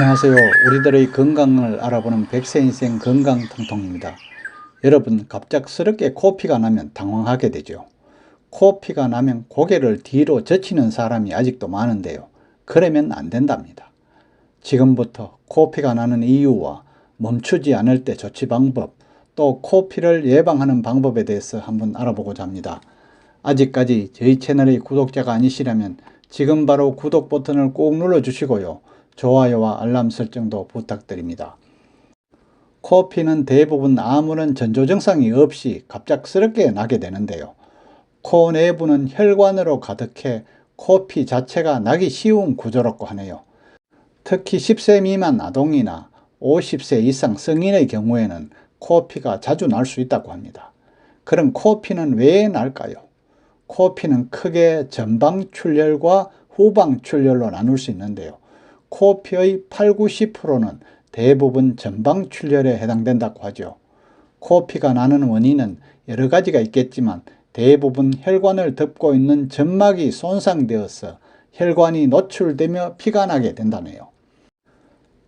안녕하세요. 우리들의 건강을 알아보는 백세 인생 건강 통통입니다. 여러분 갑작스럽게 코피가 나면 당황하게 되죠. 코피가 나면 고개를 뒤로 젖히는 사람이 아직도 많은데요. 그러면 안 된답니다. 지금부터 코피가 나는 이유와 멈추지 않을 때 조치 방법, 또 코피를 예방하는 방법에 대해서 한번 알아보고자 합니다. 아직까지 저희 채널의 구독자가 아니시라면 지금 바로 구독 버튼을 꼭 눌러 주시고요. 좋아요와 알람 설정도 부탁드립니다. 코피는 대부분 아무런 전조 증상이 없이 갑작스럽게 나게 되는데요. 코 내부는 혈관으로 가득해 코피 자체가 나기 쉬운 구조라고 하네요. 특히 10세 미만 아동이나 50세 이상 성인의 경우에는 코피가 자주 날 수 있다고 합니다. 그럼 코피는 왜 날까요? 코피는 크게 전방출혈과 후방출혈로 나눌 수 있는데요. 코피의 8, 90%는 대부분 전방 출혈에 해당된다고 하죠. 코피가 나는 원인은 여러 가지가 있겠지만 대부분 혈관을 덮고 있는 점막이 손상되어서 혈관이 노출되며 피가 나게 된다네요.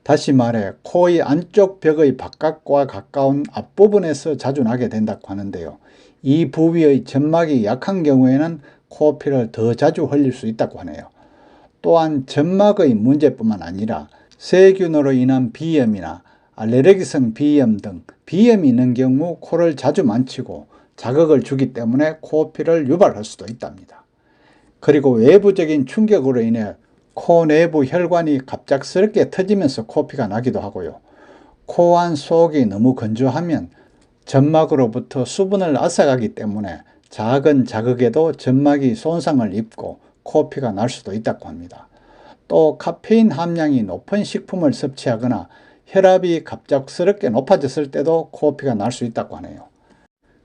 다시 말해 코의 안쪽 벽의 바깥과 가까운 앞부분에서 자주 나게 된다고 하는데요. 이 부위의 점막이 약한 경우에는 코피를 더 자주 흘릴 수 있다고 하네요. 또한 점막의 문제뿐만 아니라 세균으로 인한 비염이나 알레르기성 비염 등 비염이 있는 경우 코를 자주 만지고 자극을 주기 때문에 코피를 유발할 수도 있답니다. 그리고 외부적인 충격으로 인해 코 내부 혈관이 갑작스럽게 터지면서 코피가 나기도 하고요. 코 안 속이 너무 건조하면 점막으로부터 수분을 앗아가기 때문에 작은 자극에도 점막이 손상을 입고 코피가 날 수도 있다고 합니다. 또 카페인 함량이 높은 식품을 섭취하거나 혈압이 갑작스럽게 높아졌을 때도 코피가 날 수 있다고 하네요.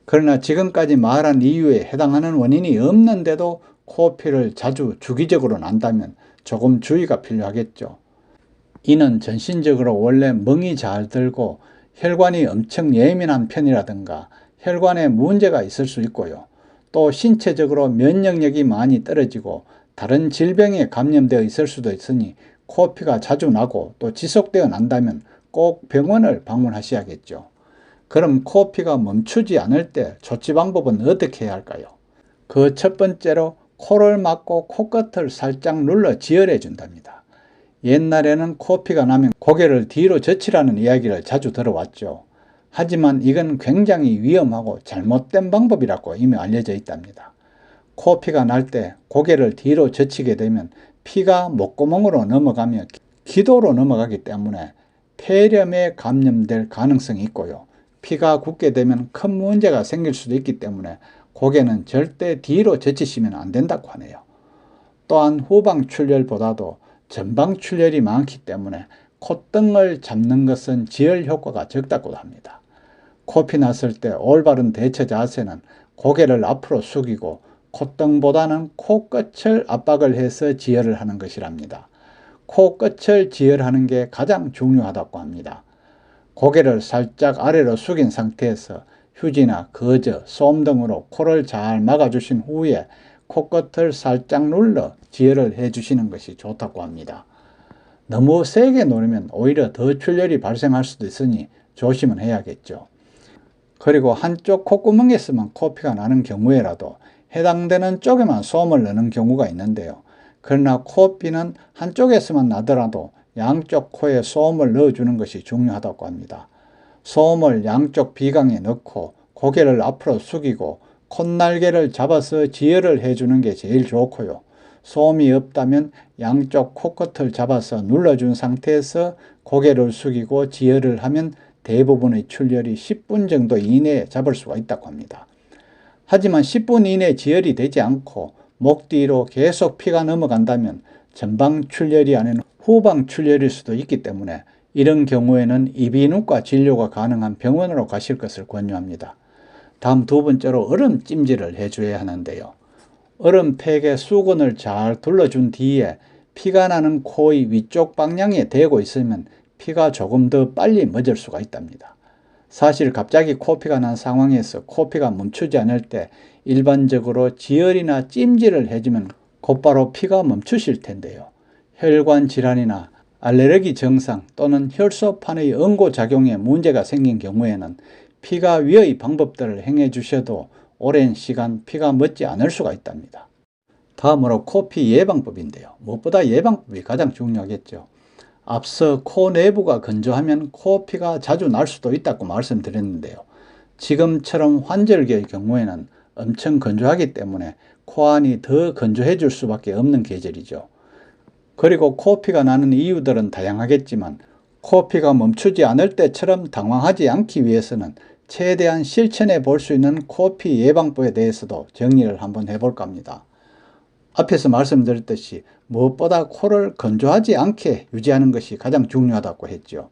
그러나 지금까지 말한 이유에 해당하는 원인이 없는데도 코피를 자주 주기적으로 난다면 조금 주의가 필요하겠죠. 이는 전신적으로 원래 멍이 잘 들고 혈관이 엄청 예민한 편이라든가 혈관에 문제가 있을 수 있고요. 또 신체적으로 면역력이 많이 떨어지고 다른 질병에 감염되어 있을 수도 있으니 코피가 자주 나고 또 지속되어 난다면 꼭 병원을 방문하셔야겠죠. 그럼 코피가 멈추지 않을 때 조치 방법은 어떻게 해야 할까요? 그 첫 번째로 코를 막고 코끝을 살짝 눌러 지혈해 준답니다. 옛날에는 코피가 나면 고개를 뒤로 젖히라는 이야기를 자주 들어왔죠. 하지만 이건 굉장히 위험하고 잘못된 방법이라고 이미 알려져 있답니다. 코피가 날 때 고개를 뒤로 젖히게 되면 피가 목구멍으로 넘어가며 기도로 넘어가기 때문에 폐렴에 감염될 가능성이 있고요. 피가 굳게 되면 큰 문제가 생길 수도 있기 때문에 고개는 절대 뒤로 젖히시면 안 된다고 하네요. 또한 후방 출혈보다도 전방 출혈이 많기 때문에 콧등을 잡는 것은 지혈 효과가 적다고 합니다. 코피 났을 때 올바른 대처 자세는 고개를 앞으로 숙이고 콧등보다는 코끝을 압박을 해서 지혈을 하는 것이랍니다. 코끝을 지혈하는 게 가장 중요하다고 합니다. 고개를 살짝 아래로 숙인 상태에서 휴지나 거저, 솜 등으로 코를 잘 막아주신 후에 코끝을 살짝 눌러 지혈을 해주시는 것이 좋다고 합니다. 너무 세게 누르면 오히려 더 출혈이 발생할 수도 있으니 조심은 해야겠죠. 그리고 한쪽 콧구멍에서만 코피가 나는 경우에라도 해당되는 쪽에만 솜을 넣는 경우가 있는데요. 그러나 코피는 한쪽에서만 나더라도 양쪽 코에 솜을 넣어주는 것이 중요하다고 합니다. 솜을 양쪽 비강에 넣고 고개를 앞으로 숙이고 콧날개를 잡아서 지혈을 해주는 게 제일 좋고요. 솜이 없다면 양쪽 코끝을 잡아서 눌러준 상태에서 고개를 숙이고 지혈을 하면 대부분의 출혈이 10분 정도 이내에 잡을 수가 있다고 합니다. 하지만 10분 이내 지혈이 되지 않고 목 뒤로 계속 피가 넘어간다면 전방 출혈이 아닌 후방 출혈일 수도 있기 때문에 이런 경우에는 이비인후과 진료가 가능한 병원으로 가실 것을 권유합니다. 다음 두 번째로 얼음 찜질을 해줘야 하는데요. 얼음 팩에 수건을 잘 둘러준 뒤에 피가 나는 코의 위쪽 방향에 대고 있으면 피가 조금 더 빨리 멎을 수가 있답니다. 사실 갑자기 코피가 난 상황에서 코피가 멈추지 않을 때 일반적으로 지혈이나 찜질을 해주면 곧바로 피가 멈추실 텐데요. 혈관 질환이나 알레르기 증상 또는 혈소판의 응고작용에 문제가 생긴 경우에는 피가 위의 방법들을 행해 주셔도 오랜 시간 피가 멎지 않을 수가 있답니다. 다음으로 코피 예방법인데요. 무엇보다 예방법이 가장 중요하겠죠. 앞서 코 내부가 건조하면 코피가 자주 날 수도 있다고 말씀드렸는데요. 지금처럼 환절기의 경우에는 엄청 건조하기 때문에 코안이 더 건조해질 수밖에 없는 계절이죠. 그리고 코피가 나는 이유들은 다양하겠지만 코피가 멈추지 않을 때처럼 당황하지 않기 위해서는 최대한 실천해 볼 수 있는 코피 예방법에 대해서도 정리를 한번 해볼까 합니다. 앞에서 말씀드렸듯이 무엇보다 코를 건조하지 않게 유지하는 것이 가장 중요하다고 했죠.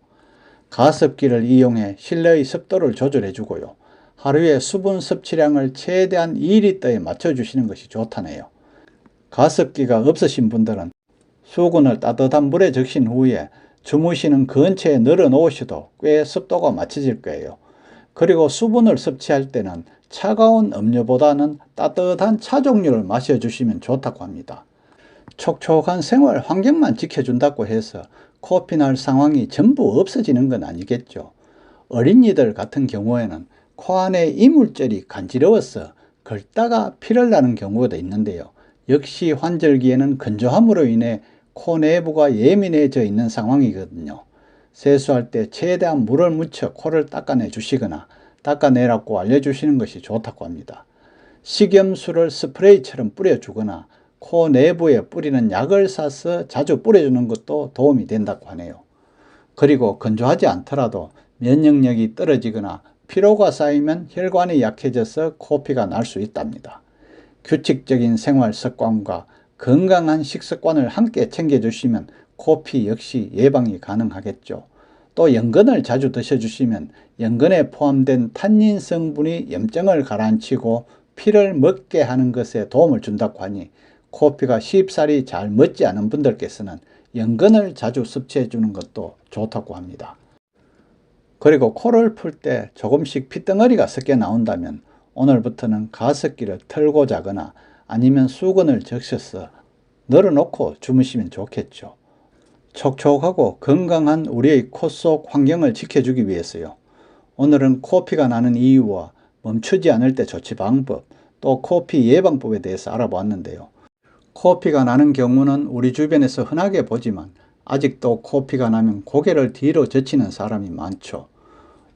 가습기를 이용해 실내의 습도를 조절해 주고요. 하루에 수분 섭취량을 최대한 2리터에 맞춰 주시는 것이 좋다네요. 가습기가 없으신 분들은 수건을 따뜻한 물에 적신 후에 주무시는 근처에 널어 놓으셔도 꽤 습도가 맞춰질 거예요. 그리고 수분을 섭취할 때는 차가운 음료보다는 따뜻한 차 종류를 마셔주시면 좋다고 합니다. 촉촉한 생활 환경만 지켜준다고 해서 코피 날 상황이 전부 없어지는 건 아니겠죠. 어린이들 같은 경우에는 코 안에 이물질이 간지러워서 긁다가 피를 나는 경우도 있는데요. 역시 환절기에는 건조함으로 인해 코 내부가 예민해져 있는 상황이거든요. 세수할 때 최대한 물을 묻혀 코를 닦아내 주시거나 닦아내라고 알려주시는 것이 좋다고 합니다. 식염수를 스프레이처럼 뿌려주거나 코 내부에 뿌리는 약을 사서 자주 뿌려주는 것도 도움이 된다고 하네요. 그리고 건조하지 않더라도 면역력이 떨어지거나 피로가 쌓이면 혈관이 약해져서 코피가 날 수 있답니다. 규칙적인 생활 습관과 건강한 식습관을 함께 챙겨주시면 코피 역시 예방이 가능하겠죠. 또 연근을 자주 드셔주시면 연근에 포함된 탄닌 성분이 염증을 가라앉히고 피를 먹게 하는 것에 도움을 준다고 하니 코피가 쉽사리 잘 멎지 않은 분들께서는 연근을 자주 섭취해 주는 것도 좋다고 합니다. 그리고 코를 풀 때 조금씩 핏덩어리가 섞여 나온다면 오늘부터는 가습기를 털고 자거나 아니면 수건을 적셔서 널어놓고 주무시면 좋겠죠. 촉촉하고 건강한 우리의 코 속 환경을 지켜주기 위해서요. 오늘은 코피가 나는 이유와 멈추지 않을 때 조치 방법, 또 코피 예방법에 대해서 알아보았는데요. 코피가 나는 경우는 우리 주변에서 흔하게 보지만 아직도 코피가 나면 고개를 뒤로 젖히는 사람이 많죠.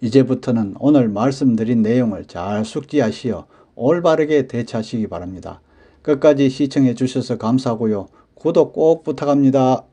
이제부터는 오늘 말씀드린 내용을 잘 숙지하시어 올바르게 대처하시기 바랍니다. 끝까지 시청해 주셔서 감사하고요. 구독 꼭 부탁합니다.